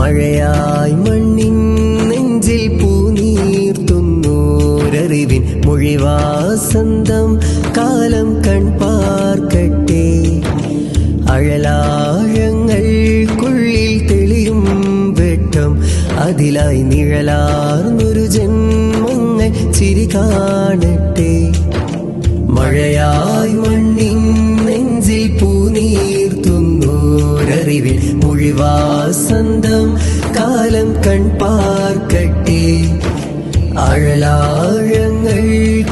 മഴയായി മണ്ണിൻ നെഞ്ചിൽ പൂനീർത്തുന്നൂരറിവിൻ മൊഴിവാസന്തം കാലം കൺപാർക്കട്ടെ. അഴലാഴങ്ങൾക്കുള്ളിൽ തെളിയും വെട്ടം അതിലായി നിഴലാർന്നൊരു ജന്മങ്ങൾ ചിരി കാണട്ടെ. മഴയായി മണ്ണിൻ നെഞ്ചിൽ പൂനീർത്തുന്നോരറിവിൽ കൺ പാർക്കട്ടെ അഴലാഴങ്ങൾ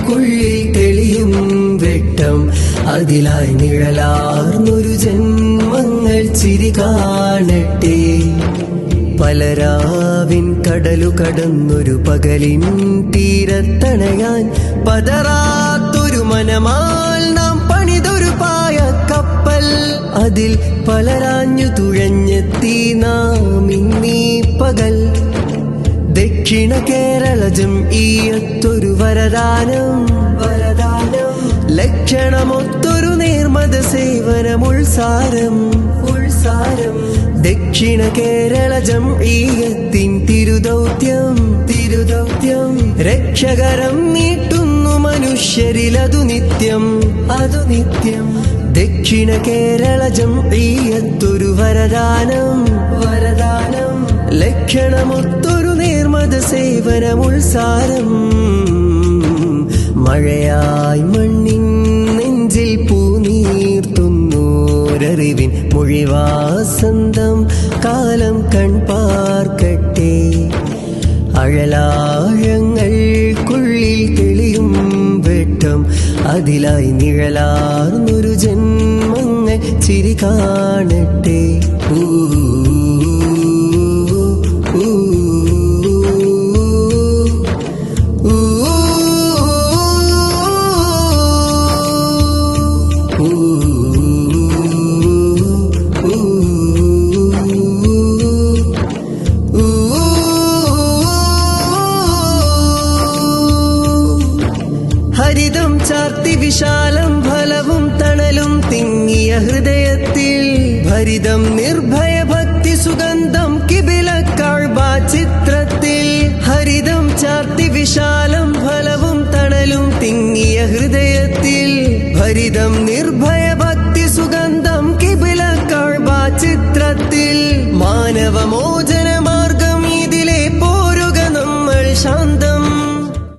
കുഴി തെളിയും വെട്ടം അതിലായി നിഴലാർന്നൊരു ജന്മങ്ങൾ ചിരി കാണട്ടെ. പലരാവിൻ കടലു കടന്നൊരു പകലിൻ തീരത്തണയാൻ പതറാത്തൊരു മനമാൽ നാം പണിതൊരു അതിൽ പലരാഞ്ഞു തുഴഞ്ഞെത്തി നാം പകൽ. ദക്ഷിണ കേരളജം ഈയത്തൊരു വരദാനം വരദാനം. ലക്ഷണമൊത്തൊരു നേർമത സേവനം ഉൾസാരം. ഉൾസാരം ദക്ഷിണ കേരളജം ഈയത്തിൻ തിരുദൗത്യം തിരുദൗത്യം. രക്ഷകരം നീട്ടുന്നു മനുഷ്യരിലതു നിത്യം അതു നിത്യം. ദക്ഷിണ കേരള ജംഈയത്തൊരു വരദാനം. വരദാനം. ലക്ഷണമൊത്തൊരു നേർമത സേവനം ഉൾസാരം മഴയായി മണ്ണിൻ നെഞ്ചിൽ പൂനീർത്തുന്നോരറിവിൻ മൊഴിവാസന്തം കാലം കൺപാർക്കട്ടെ അഴലാഴങ്ങൾക്കുള്ളിൽ തെളിയും വെട്ടം. അതിലായി ജന്മങ്ങൾ ചിരി കാണട്ടെ. ഊ, ഹരിതം വിശാലം ഫലവും തണലും തിങ്ങിയ ഹൃദയത്തിൽ ഭരിതം നിർഭയ ഭക്തി സുഗന്ധം കിബില കാഴ്ബാ ചിത്രത്തിൽ ഹരിതം ചാർത്തി വിശാലം ഫലവും തണലും തിങ്ങിയ ഹൃദയത്തിൽ ഭരിതം നിർഭയ ഭക്തി സുഗന്ധം കിബില കാഴ്ബാ ചിത്രത്തിൽ മാനവമോച